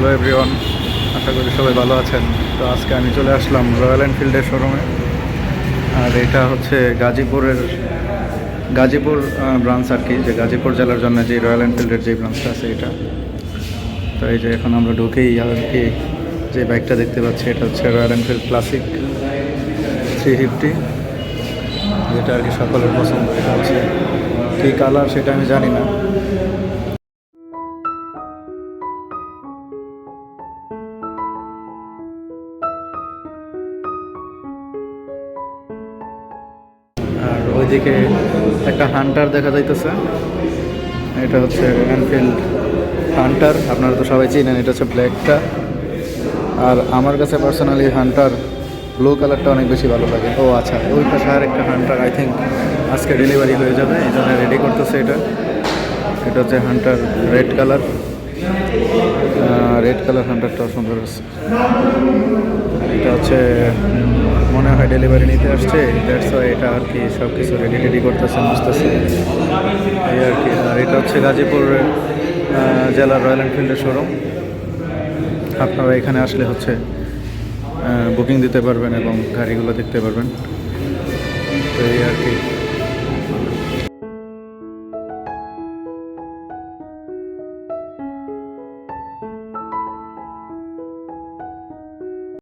Hello everyone আশা করি সবাই ভালো আছেন। তো আজকে আমি চলে আসলাম রয়্যাল এনফিল্ডের শোরুমে আর এটা হচ্ছে গাজীপুরের, গাজীপুর ব্রাঞ্চ আর কি, যে গাজীপুর জেলার জন্য যে রয়্যাল এনফিল্ডের যে ব্রাঞ্চটা আছে এটা। তো এই যে এখন আমরা ঢুকেই আর কি, যে বাইকটা দেখতে পাচ্ছি, এটা হচ্ছে Royal Enfield Classic three fifty যেটা আর কি সকলের পছন্দ। হচ্ছে কী কালার সেটা আমি জানি না। ওইদিকে একটা হান্টার দেখা যাইতেছে। এটা হচ্ছে এনফিল্ড হান্টার আপনারা তো সবাই চিনেন, এটা হচ্ছে ব্ল্যাকটা আর আমার কাছে পার্সোনালি হান্টার ব্লু কালারটা অনেক বেশি ভালো লাগে। ও আচ্ছা ওই পাশে আর একটা হান্টার আই থিঙ্ক আজকে ডেলিভারি হয়ে যাবে, এই জন্য রেডি করতেছে এটা। এটা হচ্ছে Hunter red colour red colour হান্টারটাও সুন্দর আছে। এটা হচ্ছে ডেলিভারি নিতে আসছে দ্যাটস ওয়াই এটা আর কি সব কিছু রেডি রেডি করতেছে, বুঝতেছে। এই আর কি। আর এটা হচ্ছে গাজীপুর জেলার রয়্যাল এনফিল্ডের শোরুম আপনারা এখানে আসলে হচ্ছে বুকিং দিতে পারবেন এবং গাড়িগুলো দেখতে পারবেন। তো এই আর কি।